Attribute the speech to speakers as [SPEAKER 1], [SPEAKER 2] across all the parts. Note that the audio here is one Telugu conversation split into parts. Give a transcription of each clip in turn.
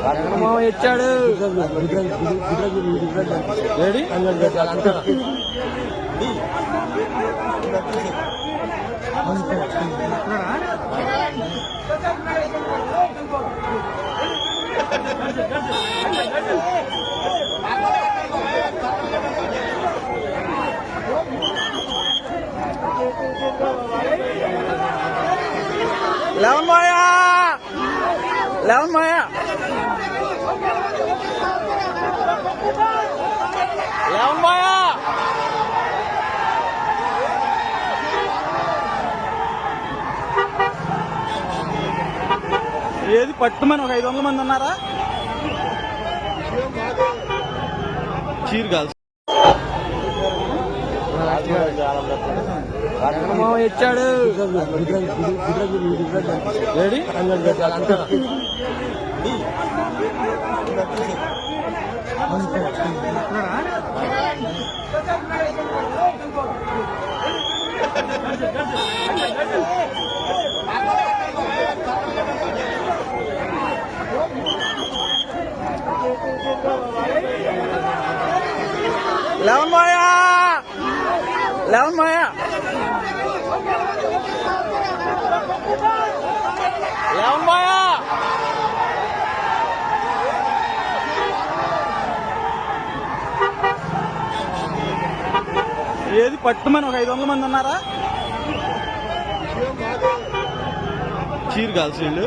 [SPEAKER 1] జగన్మోహన్ ఇచ్చాడు ఏడి లెవెన్ మాయా లెవెన్ మాయా ఏది పట్టుమని ఒక ఐదు వందల మంది ఉన్నారా? చీరు కాదు ఇచ్చాడు. Leon Maya! Leon Maya! Leon Maya! ఏది పట్టుమని ఒక ఐదు వందల మంది ఉన్నారా? చీరు కాల్సి వీళ్ళు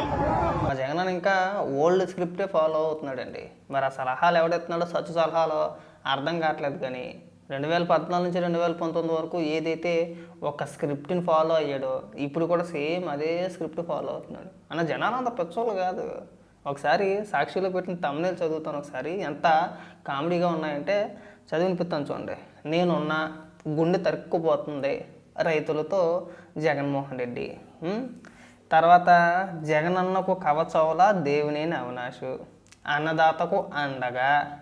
[SPEAKER 2] మా జగన్ ఇంకా ఓల్డ్ స్క్రిప్టే ఫాలో అవుతున్నాడండి. మరి ఆ సలహాలు ఎవడెత్తున్నాడో సచ్చు సలహాలు అర్థం కావట్లేదు కానీ రెండు వేల పద్నాలుగు నుంచి రెండు వేల పంతొమ్మిది వరకు ఏదైతే ఒక స్క్రిప్ట్ని ఫాలో అయ్యాడో ఇప్పుడు కూడా సేమ్ అదే స్క్రిప్ట్ ఫాలో అవుతున్నాడు. అన్న జనాలు అంత పెచ్చోళ్ళు కాదు. ఒకసారి సాక్షిలో పెట్టిన తమిళ చదువుతాను ఒకసారి. ఎంత కామెడీగా ఉన్నాయంటే చదివినిపిస్తాను చూడండి. నేనున్న గుండె తరుక్కుపోతుంది రైతులతో జగన్మోహన్ రెడ్డి. తర్వాత జగనన్నకు కవచవల దేవునేని అవినాశు అన్నదాతకు అండగా.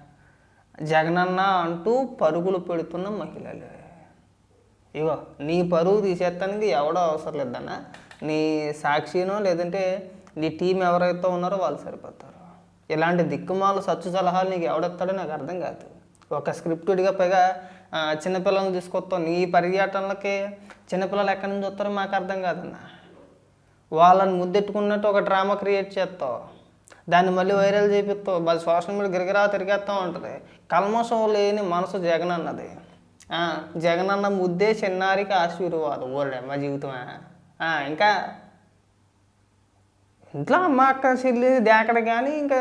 [SPEAKER 2] జగనన్న అంటూ పరుగులు పెడుతున్న మహిళలు. ఇగో నీ పరుగు తీసేస్తానికి ఎవడో అవసరం లేదన్నా. నీ సాక్షినో లేదంటే నీ టీం ఎవరైతే ఉన్నారో వాళ్ళు సరిపోతారు. ఇలాంటి దిక్కుమాల సచ్చు సలహాలు నీకు ఎవడెత్తాడో నాకు అర్థం కాదు. ఒక స్క్రిప్టెడ్గా పైగా చిన్నపిల్లల్ని తీసుకొస్తాం నీ పర్యటనలకి చిన్నపిల్లలు ఎక్కడి నుంచి వస్తారో మాకు అర్థం కాదన్న. వాళ్ళని ముద్దెట్టుకున్నట్టు ఒక డ్రామా క్రియేట్ చేస్తావు. దాన్ని మళ్ళీ వైరల్ చేపిస్తావు. మరి సోషల్ మీడియా గిరగిరా తిరిగేస్తూ ఉంటుంది. కల్మషం లేని మనసు జగన్ అన్నది. జగన్ అన్న ముద్దే చిన్నారికి ఆశీర్వాదం. ఓరే మా జీవితమే? ఇంకా ఇంట్లో అమ్మ అక్క చెల్లి దేకడ కానీ ఇంకా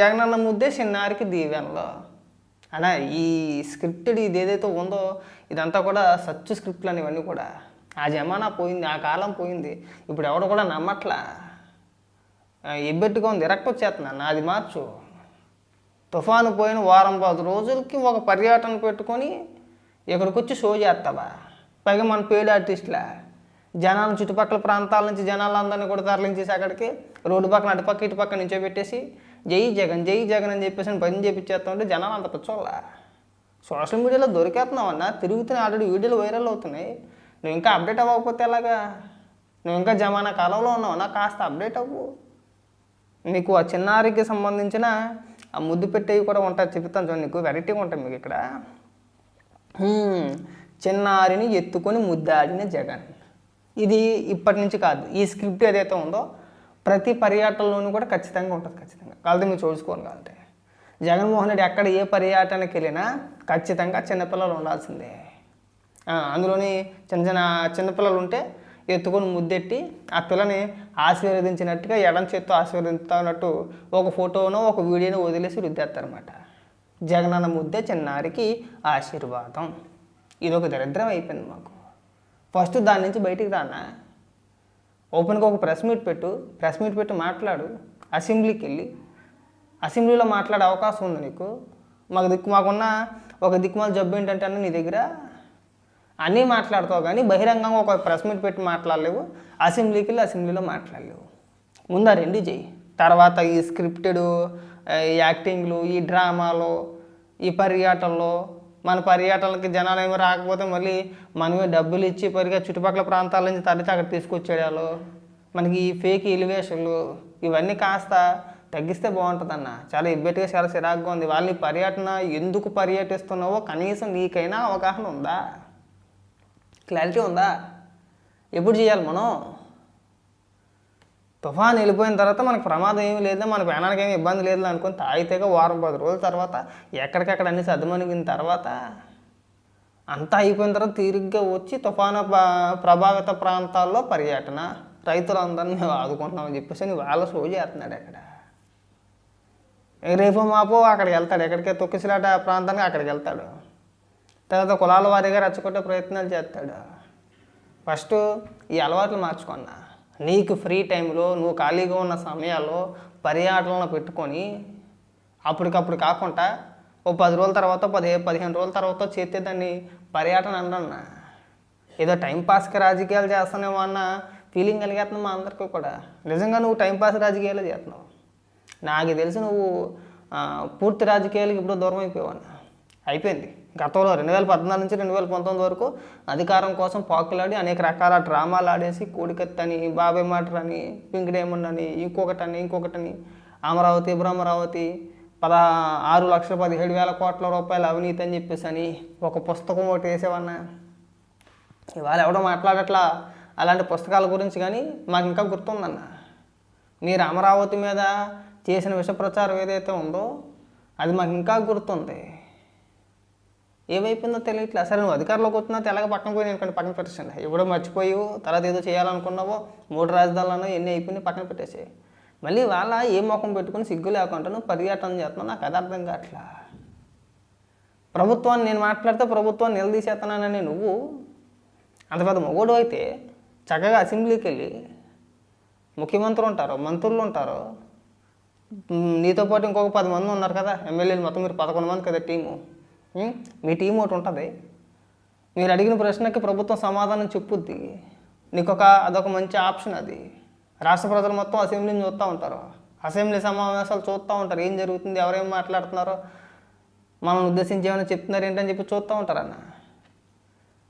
[SPEAKER 2] జగన్ అన్న ముద్దే చిన్నారికి దీవెనలో. అలా ఈ స్క్రిప్టెడ్ ఇది ఏదైతే ఉందో ఇదంతా కూడా సచ్చు స్క్రిప్ట్లు అనేవన్నీ కూడా. ఆ జమానా పోయింది ఆ కాలం పోయింది. ఇప్పుడు ఎవడు కూడా నమ్మట్లా. ఇబ్బెట్టుగా ఉంది ఎరక్ట్ నాది మార్చు. తుఫాను పోయిన వారం పది రోజులకి ఒక పర్యటన పెట్టుకొని ఇక్కడికి వచ్చి షో చేస్తావా పైగా మన పేడ్ ఆర్టిస్ట్లా. జనాలు చుట్టుపక్కల ప్రాంతాల నుంచి జనాలందరినీ కూడా తరలించేసి అక్కడికి రోడ్డు పక్కన అటుపక్క ఇటు పక్క నుంచో పెట్టేసి జై జగన్ జై జగన్ అని చెప్పేసి పని చేపించేస్తా ఉంటే జనాలు అంత పిచ్చోళ్ళ. సోషల్ మీడియాలో దొరికేస్తున్నావు అన్న తిరుగుతున్నాయి ఆల్రెడీ వీడియోలు వైరల్ అవుతున్నాయి. నువ్వు ఇంకా అప్డేట్ అవ్వకపోతే ఎలాగా? నువ్వు ఇంకా జమానా కాలంలో ఉన్నావు నా కాస్త అప్డేట్ అవ్వు. నీకు ఆ చిన్నారికి సంబంధించిన ఆ ముద్దు పెట్టేవి కూడా ఉంటాయి చెప్తాను చూడండి నీకు. వెరైటీగా ఉంటాయి మీకు ఇక్కడ. చిన్నారిని ఎత్తుకొని ముద్దాడిన జగన్. ఇది ఇప్పటి నుంచి కాదు. ఈ స్క్రిప్ట్ ఏదైతే ఉందో ప్రతి పర్యటనలోనూ కూడా ఖచ్చితంగా ఉంటుంది ఖచ్చితంగా. కలిసి మీరు చూసుకోను కావాలంటే జగన్మోహన్ రెడ్డి ఎక్కడ ఏ పర్యటనకి వెళ్ళినా ఖచ్చితంగా చిన్నపిల్లలు ఉండాల్సిందే. అందులోని చిన్న చిన్న చిన్నపిల్లలు ఉంటే ఎత్తుకొని ముద్దెట్టి ఆ పిల్లని ఆశీర్వదించినట్టుగా ఎడం చేత్తో ఆశీర్వదిస్తున్నట్టు ఒక ఫోటోనో ఒక వీడియోనో వదిలేసి రుద్దేస్తారనమాట జగనన్న ముద్దే చిన్నారికి ఆశీర్వాదం. ఇది ఒక దరిద్రం అయిపోయింది మాకు. ఫస్ట్ దాని నుంచి బయటికి రానా? ఓపెన్గా ఒక ప్రెస్ మీట్ పెట్టు ప్రెస్ మీట్ పెట్టి మాట్లాడు అసెంబ్లీకి వెళ్ళి. అసెంబ్లీలో మాట్లాడే అవకాశం ఉంది నీకు. మాకు దిక్కు మాకున్న ఒక దిక్కుమాల జబ్బు ఏంటంటే అన్న నీ దగ్గర. అన్నీ మాట్లాడతావు కానీ బహిరంగంగా ఒక ప్రెస్ మీట్ పెట్టి మాట్లాడలేవు. అసెంబ్లీకి వెళ్ళి అసెంబ్లీలో మాట్లాడలేవు. ముందు ఆ రెండు చేయి. తర్వాత ఈ స్క్రిప్టెడ్ యాక్టింగ్లు ఈ డ్రామాలు ఈ పర్యటనలు మన పర్యటనకి జనాలు ఏమో రాకపోతే మళ్ళీ మనమే డబ్బులు ఇచ్చి పరిగా చుట్టుపక్కల ప్రాంతాల నుంచి తరలితే అక్కడ తీసుకొచ్చేయాలు మనకి ఈ ఫేక్ ఎలివేషన్లు ఇవన్నీ కాస్త తగ్గిస్తే బాగుంటుందన్న. చాలా ఇబ్బెట్గా చాలా చిరాకుగా ఉంది. వాళ్ళని పర్యటన ఎందుకు పర్యటిస్తున్నావో కనీసం నీకైనా అవగాహన ఉందా? క్లారిటీ ఉందా? ఎప్పుడు చేయాలి మనం? తుఫాన్ వెళ్ళిపోయిన తర్వాత మనకు ప్రమాదం ఏమీ లేదు మన ప్రాణానికి ఏమి ఇబ్బంది లేదు అనుకుని తాగితేగా వారం పది రోజుల తర్వాత ఎక్కడికక్కడ అన్ని సర్దుమణిగిన తర్వాత అంతా అయిపోయిన తర్వాత తీరిగ్గా వచ్చి తుఫాను ప్రభావిత ప్రాంతాల్లో పర్యటన రైతులందరినీ మేము ఆదుకుంటున్నామని చెప్పేసి అని వాళ్ళ షో చేస్తున్నాడు అక్కడ. రేపు మాపో అక్కడికి వెళ్తాడు ఎక్కడికే తొక్కిసిలాట ప్రాంతానికి అక్కడికి వెళ్తాడు. తర్వాత కులాల వారీగా రెచ్చగొట్టే ప్రయత్నాలు చేస్తాడు. ఫస్ట్ ఈ అలవాట్లు మార్చుకున్నా. నీకు ఫ్రీ టైంలో నువ్వు ఖాళీగా ఉన్న సమయాల్లో పర్యాటనలు పెట్టుకొని అప్పటికప్పుడు కాకుండా ఓ పది రోజుల తర్వాత పది పదిహేను రోజుల తర్వాత చేస్తే దాన్ని పర్యటన అన్నా ఏదో టైంపాస్కి రాజకీయాలు చేస్తానేమో అన్న ఫీలింగ్ కలిగేస్తున్నావు మా అందరికీ కూడా. నిజంగా నువ్వు టైం పాస్ రాజకీయాలు చేస్తున్నావు. నాకు తెలిసి నువ్వు పూర్తి రాజకీయాలకు ఇప్పుడు దూరం అయిపోయావన్న అయిపోయింది. గతంలో రెండు వేల పద్నాలుగు నుంచి రెండు వేల పంతొమ్మిది వరకు అధికారం కోసం పాకులాడి అనేక రకాల డ్రామాలు ఆడేసి కోడికత్తని బాబాయ్ మాటర్ అని పింక్ డైమండ్ అని ఇంకొకటని ఇంకొకటని అమరావతి బ్రహ్మరావతి పద ఆరు లక్షల పదిహేడు వేల కోట్ల రూపాయలు అవినీతి అని చెప్పేసి అని ఒక పుస్తకం ఒకటి వేసేవన్నా ఇవాళ ఎవడో మాట్లాడట్లా? అలాంటి పుస్తకాల గురించి కానీ మాకు ఇంకా గుర్తుందన్న. మీరు అమరావతి మీద చేసిన విష ప్రచారం ఏదైతే ఉందో అది మాకు ఇంకా గుర్తుంది. ఏమైపోయిందో తెలియట్లే. సరే నువ్వు అధికారంలోకి వచ్చినా తెలగ పక్కన పోయి నేను కొన్ని పక్కన పెట్టేసాను ఎప్పుడో మర్చిపోయి తర్వాత ఏదో చేయాలనుకున్నావో మూడు రాజధానులను ఎన్ని అయిపోయినాయి పక్కన పెట్టేసి మళ్ళీ వాళ్ళ ఏ ముఖం పెట్టుకుని సిగ్గు లేకుండా నువ్వు పర్యటన చేస్తున్నావు? నాకు అది అర్థం కావట్లా. ప్రభుత్వాన్ని నేను మాట్లాడితే ప్రభుత్వాన్ని నిలదీసేస్తున్నానని నువ్వు అంత పెద్ద మొగోడు అయితే చక్కగా అసెంబ్లీకి వెళ్ళి ముఖ్యమంత్రులు ఉంటారు మంత్రులు ఉంటారు. నీతో పాటు ఇంకొక పది మంది ఉన్నారు కదా ఎమ్మెల్యేలు మొత్తం మీరు పదకొండు మంది కదా టీము. మీ టీం ఒకటి ఉంటుంది. మీరు అడిగిన ప్రశ్నకి ప్రభుత్వం సమాధానం చెప్పుద్ది. నీకు ఒక అదొక మంచి ఆప్షన్ అది. రాష్ట్ర ప్రజలు మొత్తం అసెంబ్లీని చూస్తూ ఉంటారు. అసెంబ్లీ సమావేశాలు చూస్తూ ఉంటారు. ఏం జరుగుతుంది? ఎవరేం మాట్లాడుతున్నారో? మనల్ని ఉద్దేశించి ఏమైనా చెప్తున్నారు ఏంటని చెప్పి చూస్తూ ఉంటారన్నా.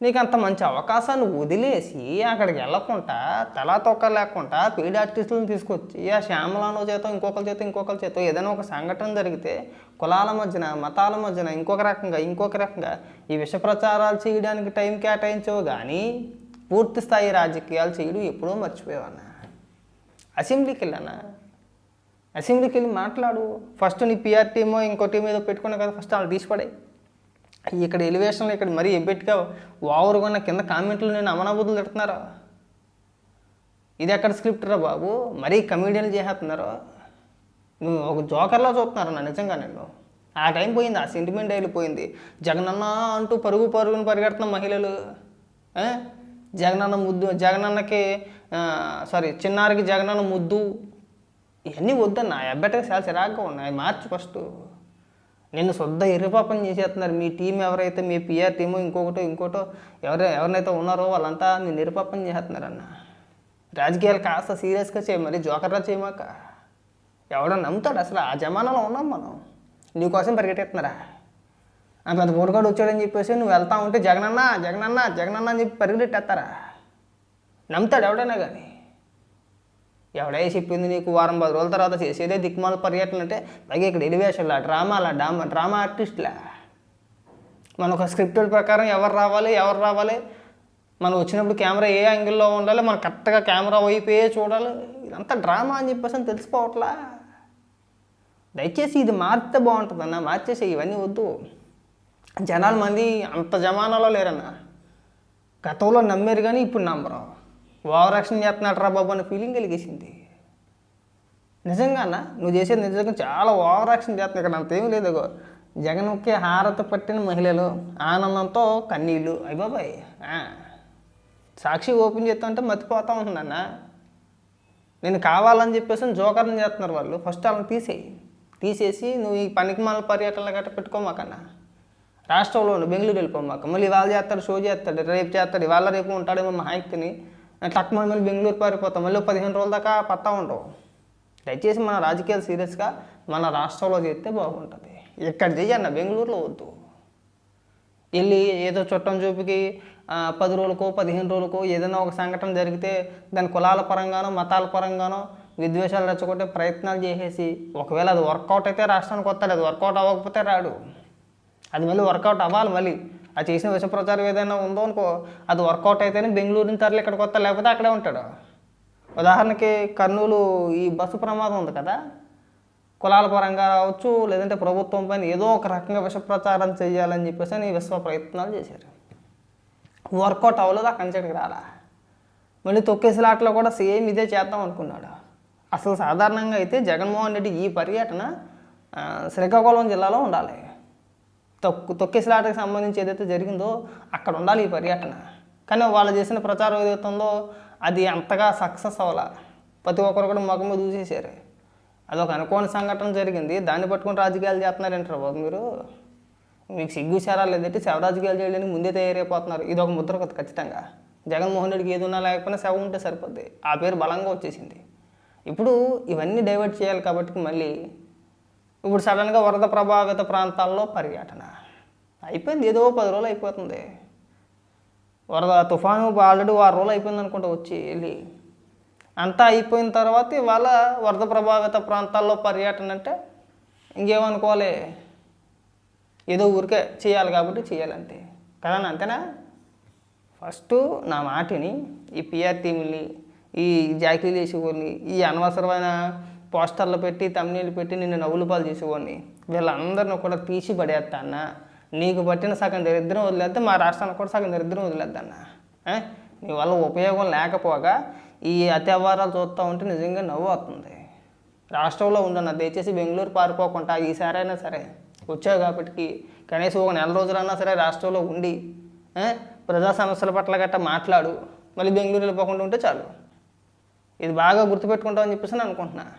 [SPEAKER 2] నీకు అంత మంచి అవకాశాన్ని వదిలేసి అక్కడికి వెళ్ళకుండా తలా తొక్క లేకుండా పీడి ఆర్టిస్టులను తీసుకొచ్చి ఆ శ్యామలానో చేత ఇంకొకరి చేత ఇంకొకరి చేత ఏదైనా ఒక సంఘటన జరిగితే కులాల మధ్యన మతాల మధ్యన ఇంకొక రకంగా ఇంకొక రకంగా ఈ విష ప్రచారాలు చేయడానికి టైం కేటాయించవు కానీ పూర్తి స్థాయి రాజకీయాలు చేయడం ఎప్పుడో మర్చిపోయావన్నా అసెంబ్లీకి వెళ్ళానా? అసెంబ్లీకి వెళ్ళి మాట్లాడు. ఫస్ట్ నీ పిఆర్ టీమో ఇంకో టీం ఏదో పెట్టుకున్నా కదా ఫస్ట్ వాళ్ళు తీసిపడే ఇక్కడ ఎలివేషన్లో ఇక్కడ మరీ ఎబ్బెట్టుగా ఓవర్గా ఉన్న కింద కామెంట్లు నేను అమనాబుద్ధులు తిడుతున్నారు. ఇది ఎక్కడ స్క్రిప్ట్ రా బాబు? మరీ కమీడియన్లు చేసేస్తున్నారు. నువ్వు ఒక జోకర్లా చూస్తున్నారు నా నిజంగా నేను ఆ టైం పోయింది ఆ సెంటిమెంట్ వెళ్ళిపోయింది జగనన్న అంటూ పరుగు పరుగుని పరిగెడుతున్న మహిళలు జగనన్న ముద్దు జగనన్నకి సారీ చిన్నారికి జగనన్న ముద్దు. ఇవన్నీ వద్దన్న అబ్బెట్టగా చాలా చిరాగ్గా ఉన్నాయి. మార్చి ఫస్ట్ నిన్ను శుద్ధ ఎర్రిపాపం చేసేస్తున్నారు. మీ టీం ఎవరైతే మీ పిఆర్ టీము ఇంకొకటో ఇంకోటో ఎవరు ఎవరినైతే ఉన్నారో వాళ్ళంతా నేను ఎర్రిపాపం చేస్తున్నారన్న రాజకీయాలు కాస్త సీరియస్గా చేయ మరి జోకర్రా చేయమాక. ఎవడో నమ్ముతాడు అసలు. ఆ జమానాలో ఉన్నాం మనం. నీకోసం పరిగెట్టేస్తున్నారా? ఆ పెద్ద పూటగాడు వచ్చాడని చెప్పేసి నువ్వు వెళ్తా ఉంటే జగనన్న జగనన్న జగనన్న అని చెప్పి పరిగెట్టేస్తారా? నమ్ముతాడు ఎవడైనా కానీ. ఎవడే చెప్పింది నీకు? వారం పది రోజుల తర్వాత చేసేదే దిక్మాల పర్యటన అంటే పైగా ఇక్కడ ఎలివేషన్లా డ్రామాలా డ్రామా డ్రామా ఆర్టిస్ట్లా? మన ఒక స్క్రిప్టెడ్ ప్రకారం ఎవరు రావాలి ఎవరు రావాలి? మనం వచ్చినప్పుడు కెమెరా ఏ యాంగిల్లో ఉండాలి? మనం కరెక్ట్గా కెమెరా వైపే చూడాలి? ఇదంతా డ్రామా అని చెప్పేసి అని తెలిసిపోవట్లా? దయచేసి ఇది మారితే బాగుంటుంది అన్న మార్చేసి ఇవన్నీ వద్దు. జనాల మంది అంత జమానాలో లేరన్న. గతంలో నమ్మారు కానీ ఇప్పుడు నమ్మరు. ఓవర్ యాక్షన్ చేస్తున్నాడు రా బాబు అనే ఫీలింగ్ కలిగేసింది. నిజంగానా? నువ్వు చేసేది నిజంగా చాలా ఓవర్ యాక్షన్ చేస్తున్నావు ఇక్కడ అంతేం లేదు. జగన్కి హారత పట్టిన మహిళలు ఆనందంతో కన్నీళ్ళు అయ్యి బాబాయ్ సాక్షి ఓపెన్ చేస్తుంటే మర్చిపోతా ఉంటుందన్న. నేను కావాలని చెప్పేసి జోకర్ని చేస్తున్నారు వాళ్ళు. ఫస్ట్ వాళ్ళని తీసేయి. తీసేసి నువ్వు ఈ పనికిమాల పర్యటనలు గట్ట పెట్టుకోమాకన్నా. రాష్ట్రంలో బెంగళూరు వెళ్ళిపోమాక. మళ్ళీ వాళ్ళు చేస్తాడు షో చేస్తాడు రేపు చేస్తాడు ఇవాళ రేపు ఉంటాడేమో మా హాయిక్తిని టక్ మళ్ళీ బెంగళూరు పారిపోతాం. మళ్ళీ పదిహేను రోజుల దాకా పత్తా ఉండవు. దయచేసి మన రాజకీయాలు సీరియస్గా మన రాష్ట్రంలో చేస్తే బాగుంటుంది. ఇక్కడ చేయన్న బెంగళూరులో వద్దు. వెళ్ళి ఏదో చుట్టం చూపికి పది రోజులకో పదిహేను రోజులకో ఏదైనా ఒక సంఘటన జరిగితే దాని కులాల పరంగానో మతాల పరంగానో విద్వేషాలు రెచ్చగొట్టే ప్రయత్నాలు చేసేసి ఒకవేళ అది వర్కౌట్ అయితే రాష్ట్రానికి వస్తాడు. అది వర్కౌట్ అవ్వకపోతే రాడు. అది మళ్ళీ వర్కౌట్ అవ్వాలి మళ్ళీ. ఆ చేసిన విష ప్రచారం ఏదైనా ఉందో అనుకో అది వర్కౌట్ అయితేనే బెంగళూరు నుంచి తరలి ఇక్కడికి వస్తా లేకపోతే అక్కడే ఉంటాడు. ఉదాహరణకి కర్నూలు ఈ బస్సు ప్రమాదం ఉంది కదా కులాల పరంగా రావచ్చు లేదంటే ప్రభుత్వం పైన ఏదో ఒక రకంగా విష ప్రచారం చేయాలని చెప్పేసి అని విశ్వ ప్రయత్నాలు చేశారు. వర్కౌట్ అవ్వలేదు ఆ కంచెడికి రాలా. మళ్ళీ తొక్కేసలాట్లో కూడా సేమ్ ఇదే చేద్దాం అనుకున్నాడు. అసలు సాధారణంగా అయితే జగన్మోహన్ రెడ్డి ఈ పర్యటన శ్రీకాకుళం జిల్లాలో ఉండాలి. తొక్కు తొక్కేసిలాటకి సంబంధించి ఏదైతే జరిగిందో అక్కడ ఉండాలి ఈ పర్యటన. కానీ వాళ్ళు చేసిన ప్రచారం ఏదైతే ఉందో అది అంతగా సక్సెస్ అవ్వాల. ప్రతి ఒక్కరు కూడా ముఖం మీద అదొక అనుకోని సంఘటన జరిగింది. దాన్ని పట్టుకుని రాజకీయాలు చేస్తున్నారంటారు బాబు మీరు? మీకు సిగ్గు చారా లేదంటే శవ రాజకీయాలు చేయడానికి ముందే తయారైపోతున్నారు. ఇది ఒక ముద్ర కదా ఖచ్చితంగా. జగన్మోహన్ రెడ్డికి ఏది ఉన్నా లేకపోయినా శవం ఉంటే సరిపోద్ది. ఆ పేరు బలంగా వచ్చేసింది. ఇప్పుడు ఇవన్నీ డైవర్ట్ చేయాలి కాబట్టి మళ్ళీ ఇప్పుడు సడన్గా వరద ప్రభావిత ప్రాంతాల్లో పర్యటన. అయిపోయింది ఏదో పది రోజులు అయిపోతుంది. వరద తుఫాను ఆల్రెడీ వారం రోజులు అయిపోయింది అనుకుంటా వచ్చి వెళ్ళి. అంతా అయిపోయిన తర్వాత ఇవాళ వరద ప్రభావిత ప్రాంతాల్లో పర్యటన అంటే ఇంకేమనుకోవాలి? ఏదో ఊరికే చేయాలి కాబట్టి చేయాలంతే కదా అంతేనా? ఫస్ట్ నా మాటిని ఈ పిఆర్ టీమ్ని ఈ జాకీలు వేసేవాడిని ఈ అనవసరమైన పోస్టర్లు పెట్టి తమ్నీళ్ళు పెట్టి నిన్ను నవ్వులు పాలు చేసేవాడిని. వీళ్ళందరిని కూడా తీసి పడేస్తా అన్న. నీకు పట్టిన సగం దరిద్రం వదిలేద్దా మా రాష్ట్రానికి కూడా సగం దరిద్రం వదిలేద్దన్న నీ వల్ల ఉపయోగం లేకపోగా ఈ అత్యవహారాలు చూస్తూ ఉంటే నిజంగా నవ్వు వస్తుంది. రాష్ట్రంలో ఉండన్న దయచేసి బెంగళూరు పారిపోకుండా ఈసారైనా సరే వచ్చావు కాబట్టి కనీసం ఒక నెల రోజులన్నా సరే రాష్ట్రంలో ఉండి ప్రజా సమస్యల పట్ల గట్టా మాట్లాడు. మళ్ళీ బెంగళూరు వెళ్ళిపోకుండా ఉంటే చాలు. ఇది బాగా గుర్తుపెట్టుకుంటామని చెప్పేసి నేను అనుకుంటున్నాను